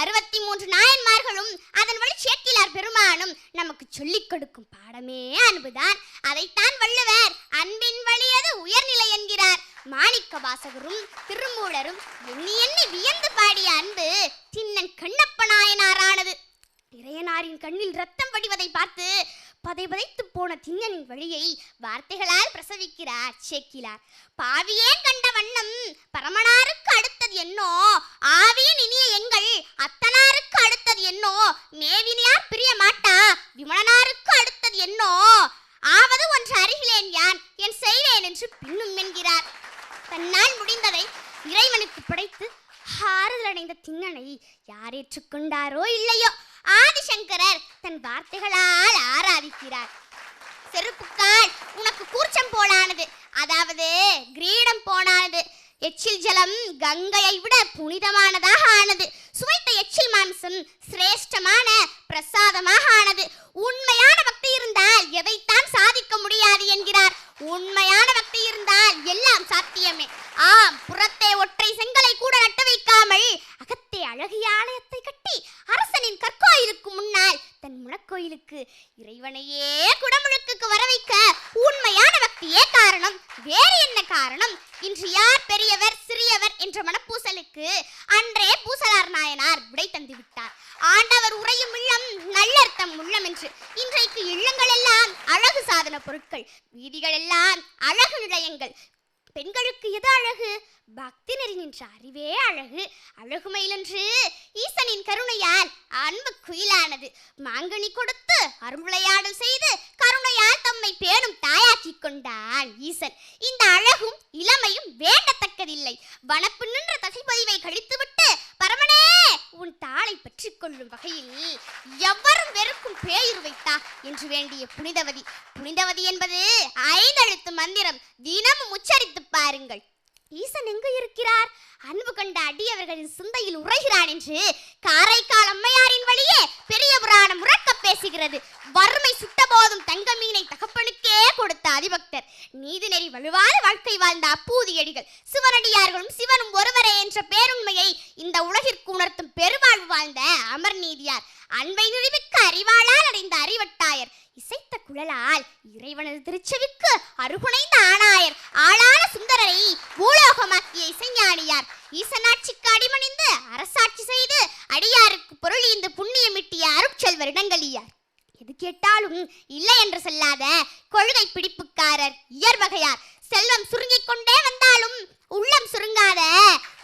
அறுபத்தி மூன்று நாயன்மார்களும் அதன் வழி சேக்கிலார் பெருமானும் நமக்கு சொல்லிக் கொடுக்கும் பாடமே அன்புதான். அதைத்தான் வள்ளுவர் அன்பின் வழியது உயர்நிலை என்கிறார். மாணிக்க வாசகரும் திருமூலரும் எண்ணி எண்ணி வியந்து பாடிய அன்பு தின்னன் கண்ணப்ப நாயனாரானது. இறையனாரின் கண்ணில் ரத்தம் வடிவதை பார்த்து பதைபதைத்து போன திண்ணனின் வழியை வார்த்தைகளால் பிரசவிக்கிறார் சேக்கிலார் பாவியே கண்ட வண்ணம் பரமனாருக்கு அடுத்தது பின்னும் என்கிறார். தன்னால் முடிந்ததை இறைவனுக்கு படைத்து ஆறுதல் அடைந்த திண்ணனை யார் ஏற்றுக்கொண்டாரோ இல்லையோ ஆதிசங்கரர் தன் வார்த்தைகளால் ஆராதிக்கிறார். செருப்புக்கால் உனக்கு கூர்ச்சம் போலானது. அதாவது கிரீடம் போனானது. எச்சில் ஜலம் கங்கையை விட புனிதமானதாக ஆனது. சுவைத்த எச்சில் மாம்சம் சிரேஷ்டமான பிரசாதமாக ஆனது உண்மையான பக்தி இருந்தால் எதைத்தான் சாதிக்க முடியாது என்கிறார் உண்மையான பக்தி இருந்தால் எல்லாம் சாத்தியமே ஆம் புறத்தே ஒற்றை செங்கலை கூட நட்டு வைக்காமல் அகத்தே அழகிய ஆலயத்தை கட்டி அரசனின் கற்கோயிலுக்கு முன்னால் தன் முனக்கோயிலுக்கு இறைவனையே குடமுழுக்குக்கு வர வைக்க உண்மையான பக்தியே காரணம். வேறு என்ன காரணம்? இன்று யார் பெரியவர் சிறியவர் என்ற மனப்பூசலுக்கு அன்றே பூசலார் நாயனார் விடை தந்து விட்டார். ஆண்டவர் உரையும் இல்லம் நல்லர்த்தம் உள்ளம் என்று. இன்றைக்கு இல்லங்கள் எல்லாம் அழகு சாதன பொருட்கள் வீதிகள் எல்லாம் அழகு நிலையங்கள் பெண்களுக்கு எது அழகு? பக்தி நெறி நின்ற அறிவே அழகு. அழகுமையிலன்று ஈசனின் கருணையால் அன்பு குயிலானது. மாங்கனி கொடுத்து அருள்விளையாடல் செய்து கருணையால் தம்மை பேணும் தாயாக்கி கொண்டான் ஈசன். இந்த அழகும் இளமையும் வேண்டத்தக்கதில்லை. வனப்பு நின்ற தசைப்பதிவை கழித்துவிட்டு பரமனே உன் தாளை பற்றி கொள்ளும் வகையில் எவரும் வெறுக்கும் பேயுருவைத்தா என்று வேண்டிய புனிதவதி. புனிதவதி என்பது ஐந்து மந்திரம் தினமும் உச்சரித்து பாருங்கள். ஈசன் எங்கு இருக்கிறார்? அன்பு கண்ட அடியவர்களின் சிந்தையில் உரைகிறான் என்று காரைக்கால் அம்மையாரின் வழியே பெரிய புராணம் உறக்க பேசுகிறது. நீதிநெறி வலுவான வாழ்க்கை வாழ்ந்த அப்பூதியடிகள் சிவனடியார்களும் சிவனும் ஒருவரே என்ற பேருண்மையை இந்த உலகிற்கு உணர்த்தும் பெருவாழ்வு வாழ்ந்த அமர் நீதியார் அன்பை நிரூபிக்க அறிவாளால் அடைந்த அறிவட்டாயர் இசைத்த குழலால் இறைவனது திருச்செவிக்கு அருகுணைந்த ஆணாயர் ஆளான சுந்தரரை பூலோகமாக்கிய இசைஞானியார் ஈசனாட்சிக்கு அடிமணிந்து அரசாட்சி செய்து அடியாருக்கு பொருள் இந்த புண்ணியமிட்டிய அருட்செல்வர் இடங்களியார் எது கேட்டாலும் இல்லை என்று சொல்லாத கொள்கை பிடிப்பு இயற்பகையார்